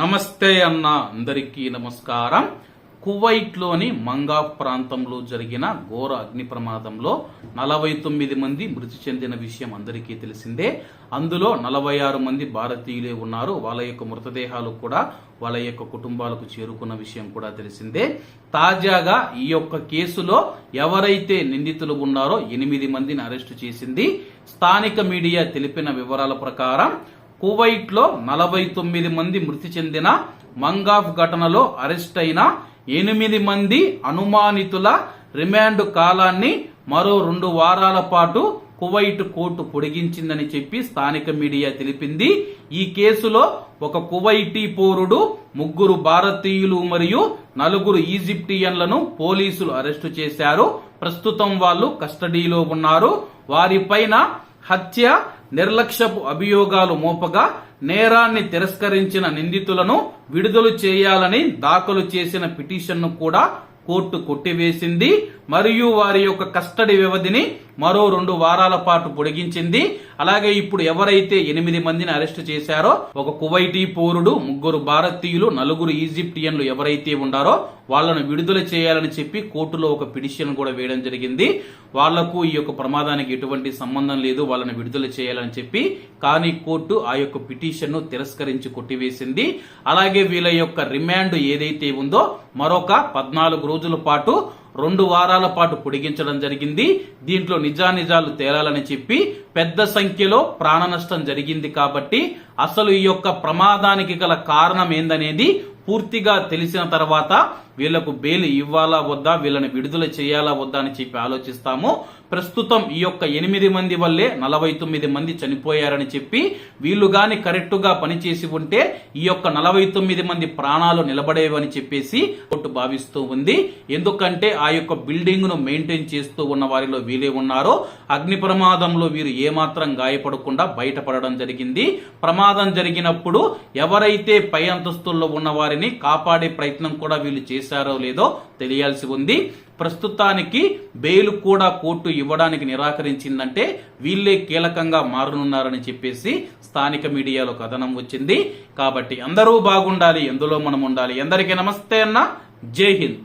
నమస్తే అన్న అందరికీ నమస్కారం. కువైట్లోని మంగాఫ్ ప్రాంతంలో జరిగిన ఘోర అగ్ని ప్రమాదంలో నలభై తొమ్మిది మంది మృతి చెందిన విషయం అందరికీ తెలిసిందే. అందులో నలభై ఆరు మంది భారతీయులే ఉన్నారు. వాళ్ళ యొక్క మృతదేహాలు కూడా వాళ్ళ యొక్క కుటుంబాలకు చేరుకున్న విషయం కూడా తెలిసిందే. తాజాగా ఈ యొక్క కేసులో ఎవరైతే నిందితులు ఉన్నారో ఎనిమిది మందిని అరెస్టు చేసింది. స్థానిక మీడియా తెలిపిన వివరాల ప్రకారం కువైట్లో నలభై తొమ్మిది మంది మృతి చెందిన మంగాఫ్ ఘటనలో అరెస్ట్ అయిన ఎనిమిది మంది అనుమానితుల రిమాండ్ కాలాన్ని మరో రెండు వారాల పాటు కువైట్ కోర్టు పొడిగించిందని చెప్పి స్థానిక మీడియా తెలిపింది. ఈ కేసులో ఒక కువైటీ పౌరుడు ముగ్గురు భారతీయులు మరియు నలుగురు ఈజిప్టియన్లను పోలీసులు అరెస్టు చేశారు. ప్రస్తుతం వాళ్ళు కస్టడీలో ఉన్నారు. వారిపైన హత్య నిర్లక్ష్యపు అభియోగాలు మోపగా నేరాన్ని తిరస్కరించిన నిందితులను విడుదల చేయాలని దాఖలు చేసిన పిటిషన్ను కూడా కోర్టు కొట్టివేసింది మరియు వారి యొక్క కస్టడీ వ్యవధిని మరో రెండు వారాల పాటు పొడిగించింది. అలాగే ఇప్పుడు ఎవరైతే ఎనిమిది మందిని అరెస్ట్ చేశారో ఒక కువైటీ పౌరుడు ముగ్గురు భారతీయులు నలుగురు ఈజిప్టియన్లు ఎవరైతే ఉండారో వాళ్ళను విడుదల చేయాలని చెప్పి కోర్టులో ఒక పిటిషన్ కూడా వేయడం జరిగింది. వాళ్ళకు ఈ యొక్క ప్రమాదానికి ఎటువంటి సంబంధం లేదు వాళ్ళని విడుదల చేయాలని చెప్పి. కానీ కోర్టు ఆ యొక్క పిటిషన్ను తిరస్కరించి కొట్టివేసింది. అలాగే వీళ్ళ యొక్క రిమాండ్ ఏదైతే ఉందో మరొక పద్నాలుగు రోజుల పాటు రెండు వారాల పాటు పొడిగించడం జరిగింది. దీంట్లో నిజానిజాలు తేలాలని చెప్పి పెద్ద సంఖ్యలో ప్రాణ నష్టం జరిగింది కాబట్టి అసలు ఈ యొక్క ప్రమాదానికి గల కారణం ఏందనేది పూర్తిగా తెలిసిన తర్వాత వీళ్ళకు బెయిల్ ఇవ్వాలా వద్దా వీళ్ళని విడుదల చేయాలా వద్దా అని చెప్పి ఆలోచిస్తాము. ప్రస్తుతం ఈ యొక్క ఎనిమిది మంది వల్లే నలభై తొమ్మిది మంది చనిపోయారని చెప్పి వీళ్ళు గాని కరెక్ట్గా పనిచేసి ఉంటే ఈ యొక్క నలభై తొమ్మిది మంది ప్రాణాలు నిలబడేవని చెప్పేసి కోర్టు భావిస్తూ ఉంది. ఎందుకంటే ఆ యొక్క బిల్డింగ్ను మెయింటైన్ చేస్తూ ఉన్న వారిలో వీలే ఉన్నారో. అగ్ని ప్రమాదంలో వీరు ఏమాత్రం గాయపడకుండా బయటపడడం జరిగింది. ప్రమాదం జరిగినప్పుడు ఎవరైతే పై అంతస్తుల్లో ఉన్నవారు వారిని కాపాడే ప్రయత్నం కూడా వీళ్ళు చేశారో లేదో తెలియాల్సి ఉంది. ప్రస్తుతానికి బెయిల్ కూడా కోర్టు ఇవ్వడానికి నిరాకరించిందంటే వీళ్ళే కీలకంగా మారనున్నారని చెప్పేసి స్థానిక మీడియాలో కథనం వచ్చింది. కాబట్టి అందరూ బాగుండాలి ఎందులో మనం ఉండాలి. ఎందరికీ నమస్తే అన్న. జై హింద్.